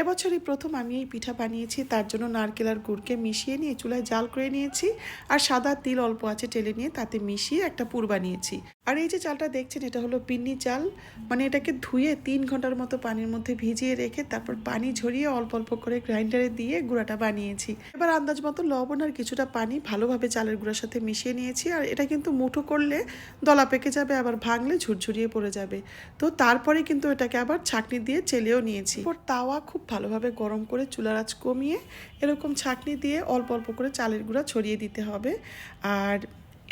এবছরই প্রথম আমি এই পিঠা বানিয়েছি, তার জন্য নারকেল আর গুড়কে মিশিয়ে নিয়ে চুলায় জাল করে নিয়েছি আর সাদা তিল অল্প আছে টেলে নিয়ে তাতে মিশিয়ে একটা পুর বানিয়েছি। আর এই যে চালটা দেখছেন, এটা হলো পিন্নি চাল। মানে এটাকে ধুয়ে তিন ঘণ্টার মতো পানির মধ্যে ভিজিয়ে রেখে তারপর পানি ঝরিয়ে অল্প অল্প করে গ্রাইন্ডারে দিয়ে গুঁড়াটা বানিয়েছি। এবার আন্দাজ মতো লবণ আর কিছুটা পানি ভালোভাবে চালের গুঁড়ার সাথে মিশিয়ে নিয়েছি আর এটা কিন্তু মুঠো করলে দলা পেকে যাবে, আবার ভাঙলে ঝুরঝুরিয়ে পড়ে যাবে। তো তারপরে কিন্তু এটাকে আবার ছাঁকনি দিয়ে চেলেও নিয়েছি। এরপর তাওয়া খুব ভালোভাবে গরম করে চুলার আঁচ কমিয়ে এরকম ছাঁকনি দিয়ে অল্প অল্প করে চালের গুঁড়া ছড়িয়ে দিতে হবে। আর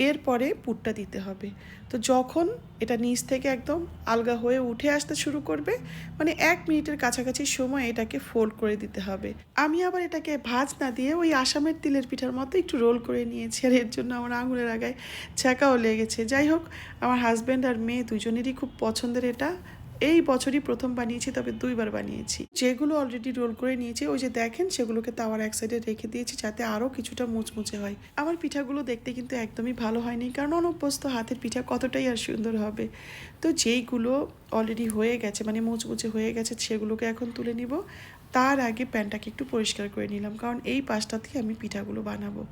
এরপরে পুটটা দিতে হবে। তো যখন এটা নিচ থেকে একদম আলগা হয়ে উঠে আসতে শুরু করবে মানে এক মিনিটের কাছাকাছি সময় এটাকে ফোল্ড করে দিতে হবে। আমি আবার এটাকে ভাজ না দিয়ে ওই আসামের তিলের পিঠার মতো একটু রোল করে নিয়েছি, আর এর জন্য আমার আঙুলের আগায় ছ্যাঁকাও লেগেছে। যাই হোক, আমার হাজব্যান্ড আর মেয়ে দুজনেরই খুব পছন্দের এটা। এই বছরই প্রথম বানিয়েছি, তবে দুইবার বানিয়েছি। যেগুলো অলরেডি রোল করে নিয়েছি, ওই যে দেখেন, সেগুলোকে তাওয়ার এক সাইডে রেখে দিয়েছি যাতে আরও কিছুটা মুচমুচে হয়। আমার পিঠাগুলো দেখতে কিন্তু একদমই ভালো হয়নি, কারণ অনভ্যস্ত হাতের পিঠা কতটাই আর সুন্দর হবে। তো যেইগুলো অলরেডি হয়ে গেছে মানে মুচমুচে হয়ে গেছে, সেগুলোকে এখন তুলে নিব। তার আগে প্যানটাকে একটু পরিষ্কার করে নিলাম, কারণ এই পাশটা পাশটাতেই আমি পিঠাগুলো বানাবো।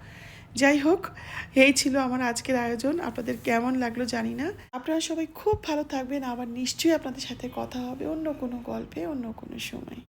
যাই হোক, এই ছিল আমার আজকের আয়োজন। আপনাদের কেমন লাগল জানি না। আপনারা সবাই খুব ভালো থাকবেন। আবার নিশ্চয়ই আপনাদের সাথে কথা হবে অন্য কোনো গল্পে, অন্য কোনো সময়।